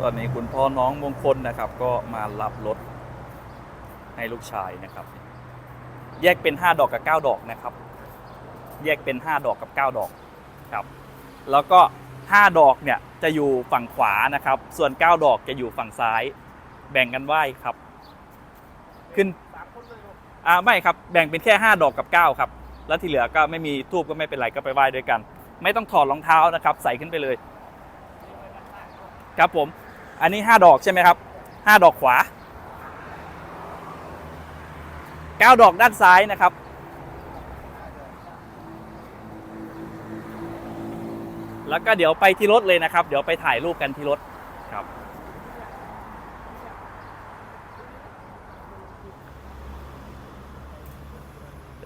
ตอนนี้คุณพ่อน้องมงคลนะครับ ก็มารับรถให้ลูกชายนะครับ แยกเป็น 5 ดอกกับ 9 ดอกนะครับ แยกเป็น 5 ดอกกับ 9 ดอกครับ แล้วก็ 5 ดอกเนี่ยจะอยู่ฝั่งขวานะครับ ส่วน 9 ดอกจะอยู่ฝั่งซ้าย แบ่งกันไหว้ครับ ขึ้นอ่าไม่ครับแบ่งเป็นแค่ 5 ดอกกับ 9 ครับ แล้วที่เหลือก็ไม่มีทูบก็ไม่เป็นไรก็ไปไหว้ด้วยกัน ไม่ต้องถอดรองเท้านะครับ ใส่ขึ้นไปเลย ครับผม อันนี้5ดอกใช่ไหมครับ5ดอกขวา9ดอกด้านซ้ายนะครับ แล้วก็เดี๋ยวไปที่รถเลยนะครับ เดี๋ยวไปถ่ายรูปกันที่รถครับ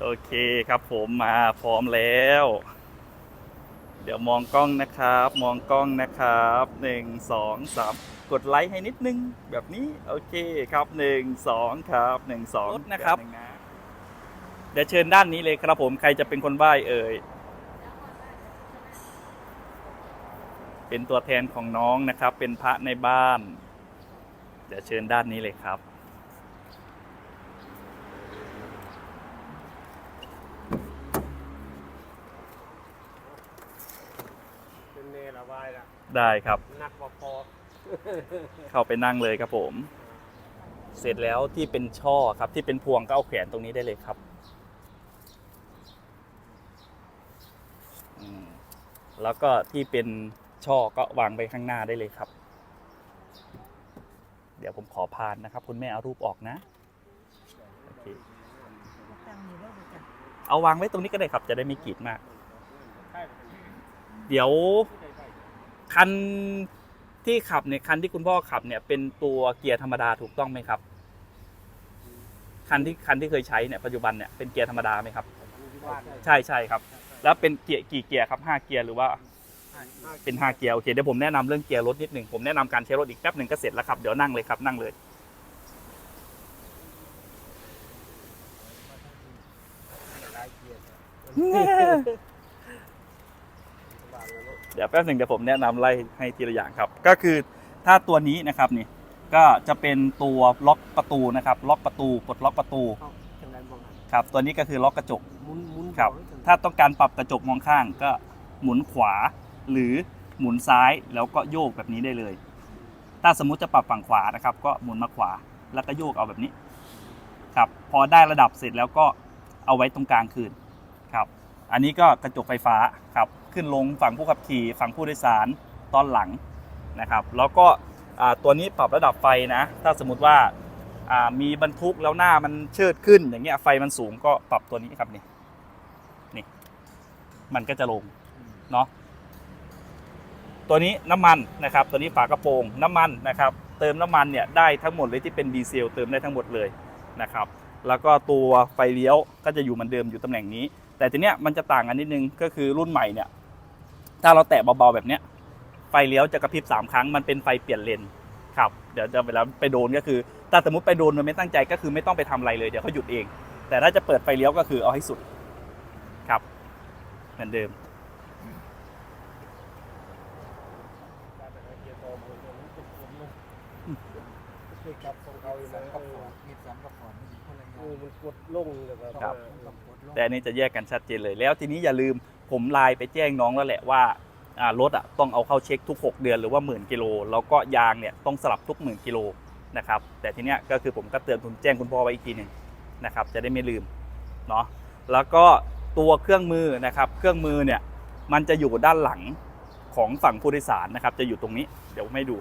โอเคครับผมมาพร้อมแล้ว เดี๋ยวมองกล้องนะครับ มองกล้องนะครับหนึ่งสองสาม กดไลค์ให้นิดนึงแบบนี้โอเคครับหนึ่งสองครับหนึ่งสองนะครับเดี๋ยวเชิญด้านนี้เลยครับผมใครจะเป็นคนไหว้เอ่ยเป็นตัวแทนของน้องนะครับ เป็นพระในบ้าน เดี๋ยวเชิญด้านนี้เลยครับ เป็นเนรวายละได้ครับนักบ่พอ เข้าไปนั่งเลยครับผม เสร็จแล้วที่เป็นช่อครับที่เป็นพวงก็เอาแขวนตรงนี้ได้เลยครับแล้วก็ที่เป็นช่อก็วางไปข้างหน้าได้เลยครับ เดี๋ยวผมขอพานนะครับ คุณแม่เอารูปออกนะโอเคตั้งอยู่แล้วบ่จ้ะเอาวางไว้ตรงนี้ก็ได้ครับ จะได้ไม่กีดมาก เดี๋ยวคัน ที่ขับเนี่ยคันที่คุณพ่อขับเนี่ยเป็นตัวเกียร์ธรรมดาถูกต้องไหมครับ คันที่คันที่เคยใช้เนี่ยปัจจุบันเนี่ยเป็นเกียร์ธรรมดาไหมครับ ใช่ใช่ครับ แล้วเป็นเกียร์กี่เกียร์ครับห้าเกียร์หรือว่าเป็นห้าเกียร์โอเคเดี๋ยวผมแนะนำเรื่องเกียร์รถนิดหนึ่งผมแนะนำการใช้รถอีกแป๊บหนึ่งก็เสร็จแล้วครับเดี๋ยวนั่งเลยครับนั่งเลยเดี๋ยวแป๊บหนึ่งเดี๋ยวผมแนะนำไล่ให้ทีละอย่างครับ ก็คือถ้าตัวนี้นะครับนี่ก็จะเป็นตัวล็อกประตูนะครับ ล็อกประตูปลดล็อกประตูเอาจังไดบ่หันครับตัวนี้ก็คือล็อกกระจกหมุนหมุนครับเาหอจังถ้าต้องการปรับกระจกมองข้างก็หมุนขวาหรือหมุนซ้ายแล้วก็โยกแบบนี้ได้เลย ถ้าสมมุติจะปรับฝั่งขวานะครับ ก็หมุนมาขวาแล้วก็โยกเอาแบบนี้ ครับ พอได้ระดับเสร็จแล้วก็เอาไว้ตรงกลางคืนครับ อันนี้ก็กระจกไฟฟ้าครับ ขึ้นลงฝั่งผู้ขับขี่ฝั่งผู้โดยสารตอนหลังนะครับ แล้วก็ตัวนี้ปรับระดับไฟนะ ถ้าสมมติว่าอ่ามีบรรทุกแล้วหน้ามันเชิดขึ้นอย่างเงี้ยไฟมันสูงก็ปรับตัวนี้ครับนี่นี่มันก็จะลงเนาะตัวนี้น้ำมันนะครับ ตัวนี้ฝากระโปรงน้ำมันนะครับ เติมน้ำมันเนี่ยได้ทั้งหมดเลยที่เป็นดีเซลเติมได้ทั้งหมดเลยนะครับ แล้วก็ตัวไฟเลี้ยวก็จะอยู่เหมือนเดิมอยู่ตำแหน่งนี้ แต่ทีเนี้ยมันจะต่างกันนิดนึงก็คือรุ่นใหม่เนี่ย ถ้าเราแตะเบาๆแบบเนี้ยไฟเลี้ยวจะกระพริบสามครั้งมันเป็นไฟเปลี่ยนเลนครับเดี๋ยวจะเวลาไปโดนก็คือถ้าสมมติไปโดนโดยไม่ตั้งใจก็คือไม่ต้องไปทำอะไรเลยเดี๋ยวเขาหยุดเอง แต่ถ้าจะเปิดไฟเลี้ยวก็คือเอาให้สุดครับ เหมือนเดิมการไปหาเกียร์โตหมุนเนี่ยมันเป็นผมเนาะคือกับของเขาอยู่นะกับฟอร์ดมีสามกับฟอร์ดมีคนละอเอย่างอมันกดลงเลยครับครับกับกดลงแต่อันนี้จะแยกกันชัดเจนเลยแล้วทีนี้อย่าลืม ผมไลน์ไปแจ้งน้องแล้วแหละว่ารถอะต้องเอาเข้าเช็คทุก 6 เดือนหรือว่าหมื่นกิโลแล้วก็ยางเนี่ยต้องสลับทุกหมื่นกิโลนะครับแต่ทีเนี้ยก็คือผมก็เตือนคุณแจ้งคุณพ่อไว้อีกทีหนึ่งนะครับจะได้ไม่ลืมเนาะแล้วก็ตัวเครื่องมือนะครับเครื่องมือเนี่ยมันจะอยู่ด้านหลังของฝั่งผู้โดยสารนะครับ จะอยู่ตรงนี้เดี๋ยวผมให้ดู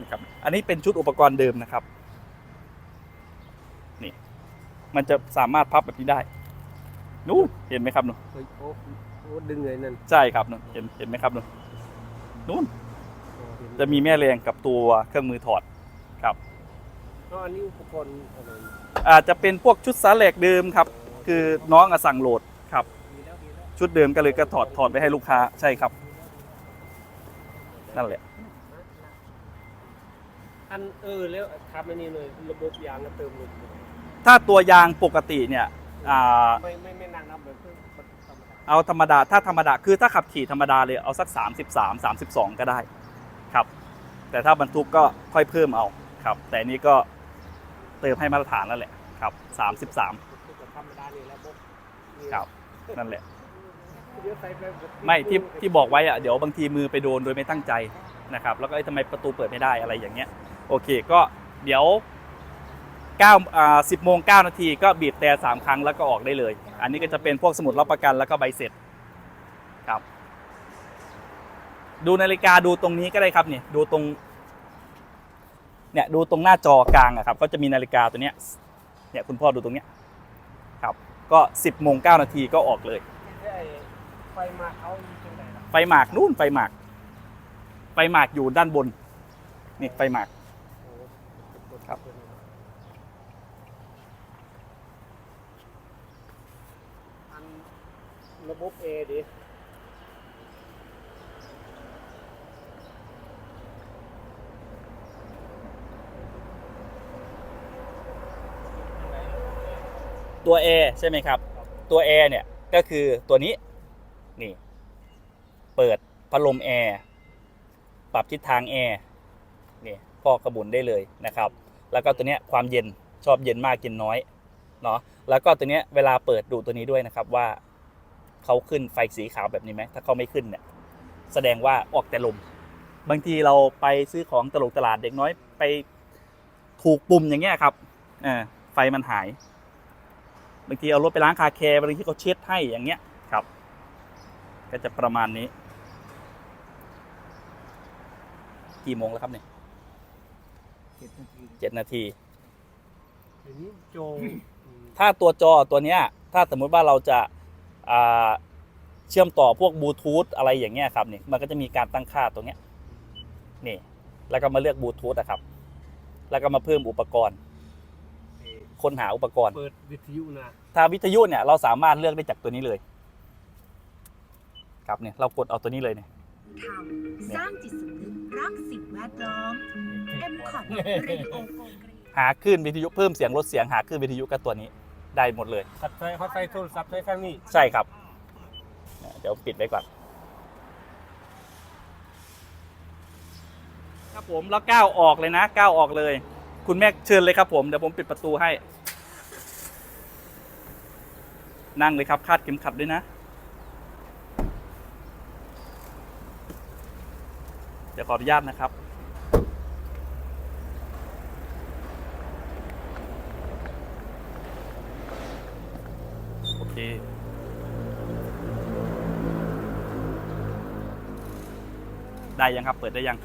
นะครับอันนี้เป็นชุดอุปกรณ์เดิมนะครับนี่ มันจะสามารถพับแบบนี้ได้นู้นเห็นไหมครับหนูเฮ้ยโอ้โอ้ดึงเลยนั่นใช่ครับหนูเห็นเห็นไหมครับหนูนู้นโอ้เห็นจะมีแม่แรงกับตัวเครื่องมือถอดครับ อ๋ออันนี้อุปกรณ์อะไรอาจจะเป็นพวกชุดสาแหลกเดิมครับ คือน้องอะสั่งโหลดครับดีแล้วดีแล้วชุดเดิมก็เลยก็ถอดถอดไปให้ลูกค้าใช่ครับ นั่นแหละ อันเออแล้วทำอันนี้เลยระบบยางก็เติมลม ถ้าตัวยางปกติเนี่ยอ่าไม่ไม่ไม่นั่งนับเลยคือธรรมดาเอาธรรมดาถ้าธรรมดาคือถ้าขับขี่ธรรมดาเลยเอาสัก 33 32 ก็ได้ครับ แต่ถ้าบรรทุกก็ค่อยเพิ่มเอาครับ แต่อันนี้ก็เติมให้มาตรฐานแล้วแหละครับ 33 คือธรรมดานี่แหละบุ๊กครับ นั่นแหละ เดี๋ยวใส่ไปไม่ที่ที่บอกไว้อะเดี๋ยวบางทีมือไปโดนโดยไม่ตั้งใจนะครับ แล้วก็เอ้ยทำไมประตูเปิดไม่ได้อะไรอย่างเงี้ย โอเค ก็เดี๋ยว 9อ่า10โมง9นาทีก็บีบแต่สามครั้งแล้วก็ออกได้เลย อันนี้ก็จะเป็นพวกสมุดรับประกันแล้วก็ใบเสร็จครับ ดูนาฬิกาดูตรงนี้ก็ได้ครับเนี่ยดูตรงเนี่ยดูตรงหน้าจอกลางอะครับ ก็จะมีนาฬิกาตัวเนี้ยเนี่ยคุณพ่อดูตรงเนี้ยครับ ก็ 10โมง9นาทีก็ออกเลยไอ้ไฟมาเขาอยู่ตรงไหนล่ะไฟหมากนู่นไฟหมาก ไฟหมากอยู่ด้านบนนี่ไฟหมาก โอ้ครับ อัน ระบบเอดิตัว A ใช่ไหมครับ ตัว A เนี่ยก็คือตัวนี้นี่เปิดพัดลมแอร์ปรับทิศทางแอร์นี่พ่อกระบุนได้เลยนะครับ แล้วก็ตัวเนี้ยความเย็นชอบเย็นมากเย็นน้อยเนาะแล้วก็ตัวเนี้ยเวลาเปิดดูตัวนี้ด้วยนะครับว่า เขาขึ้นไฟสีขาวแบบนี้ไหมถ้าเขาไม่ขึ้นเนี่ยแสดงว่าออกแต่ลม บางทีเราไปซื้อของตลกตลาดเด็กน้อยไปถูกปุ่มอย่างเงี้ยครับเออไฟมันหาย บางทีเอารถไปล้างคาแคร์บางทีเขาเช็ดให้อย่างเงี้ยครับ ก็จะประมาณนี้ กี่โมงแล้วครับเนี่ยเจ็ดนาทีเจ็ดนาทีทีนี้โจอืมถ้าตัวจอตัวเนี้ย ถ้าสมมุติว่าเราจะอ่า เชื่อมต่อพวกบลูทูธอะไรอย่างเงี้ยครับเนี่ยมันก็จะมีการตั้งค่าตรงเนี้ยนี่ แล้วก็มาเลือกบลูทูธนะครับ แล้วก็มาเพิ่มอุปกรณ์เอ่อค้นหาอุปกรณ์เปิดวิทยุนะถ้าวิทยุเนี่ยเราสามารถเลือกได้จากตัวนี้เลย ครับเนี่ยเรากดเอาตัวนี้เลยเนี่ยทำสร้างจิตสำนึกรักสิ่งแวดล้อม m c o t เรดิโอโปรเกรมหาคลื่นวิทยุเพิ่มเสียงลดเสียงหาคลื่นวิทยุกับตัวนี้ ได้หมดเลย สับใส่เขาใส่โทรศัพท์ใส่ฟังนี่ใช่ครับ เดี๋ยวปิดไว้ก่อน ครับผมแล้วก้าวออกเลยนะก้าวออกเลย คุณแม่เชิญเลยครับผมเดี๋ยวผมปิดประตูให้ นั่งเลยครับคาดเข็มขัดด้วยนะ เดี๋ยวขออนุญาตนะครับ โอเค ได้ยังครับ เปิดได้ยัง